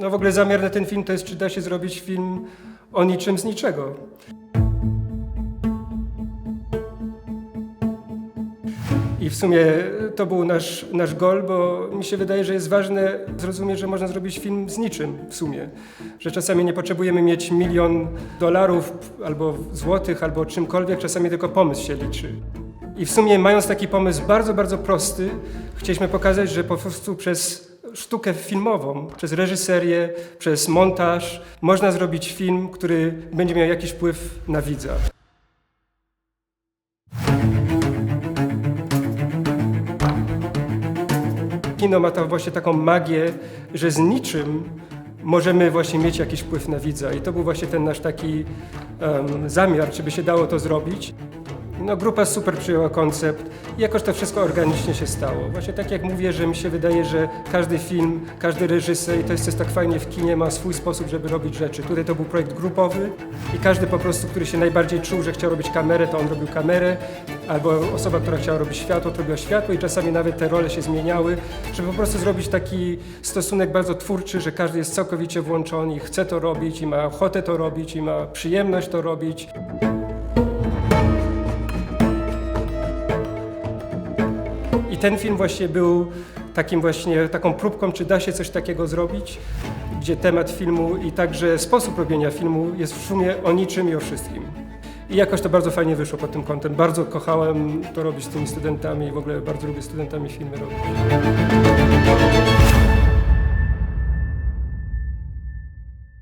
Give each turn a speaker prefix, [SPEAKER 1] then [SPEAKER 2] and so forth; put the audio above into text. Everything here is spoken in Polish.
[SPEAKER 1] No w ogóle zamiar na ten film to jest, czy da się zrobić film o niczym z niczego. I w sumie to był nasz, nasz gol, bo mi się wydaje, że jest ważne zrozumieć, że można zrobić film z niczym w sumie. Że czasami nie potrzebujemy mieć milion dolarów albo złotych, albo czymkolwiek, czasami tylko pomysł się liczy. I w sumie mając taki pomysł bardzo, bardzo prosty, chcieliśmy pokazać, że po prostu przez sztukę filmową, przez reżyserię, przez montaż można zrobić film, który będzie miał jakiś wpływ na widza. Kino ma tam właśnie taką magię, że z niczym możemy właśnie mieć jakiś wpływ na widza. I to był właśnie ten nasz taki em, zamiar, czy by się dało to zrobić. No, grupa super przyjęła koncept i jakoś to wszystko organicznie się stało. Właśnie tak jak mówię, że mi się wydaje, że każdy film, każdy reżyser, i to jest też tak fajnie w kinie, ma swój sposób, żeby robić rzeczy. Tutaj to był projekt grupowy i każdy po prostu, który się najbardziej czuł, że chciał robić kamerę, to on robił kamerę, albo osoba, która chciała robić światło, to robiła światło i czasami nawet te role się zmieniały, żeby po prostu zrobić taki stosunek bardzo twórczy, że każdy jest całkowicie włączony i chce to robić i ma ochotę to robić i ma przyjemność to robić. Ten film właśnie był takim właśnie, taką próbką, czy da się coś takiego zrobić, gdzie temat filmu i także sposób robienia filmu jest w sumie o niczym i o wszystkim. I jakoś to bardzo fajnie wyszło pod tym kątem. Bardzo kochałem to robić z tymi studentami i w ogóle bardzo lubię studentami filmy robić.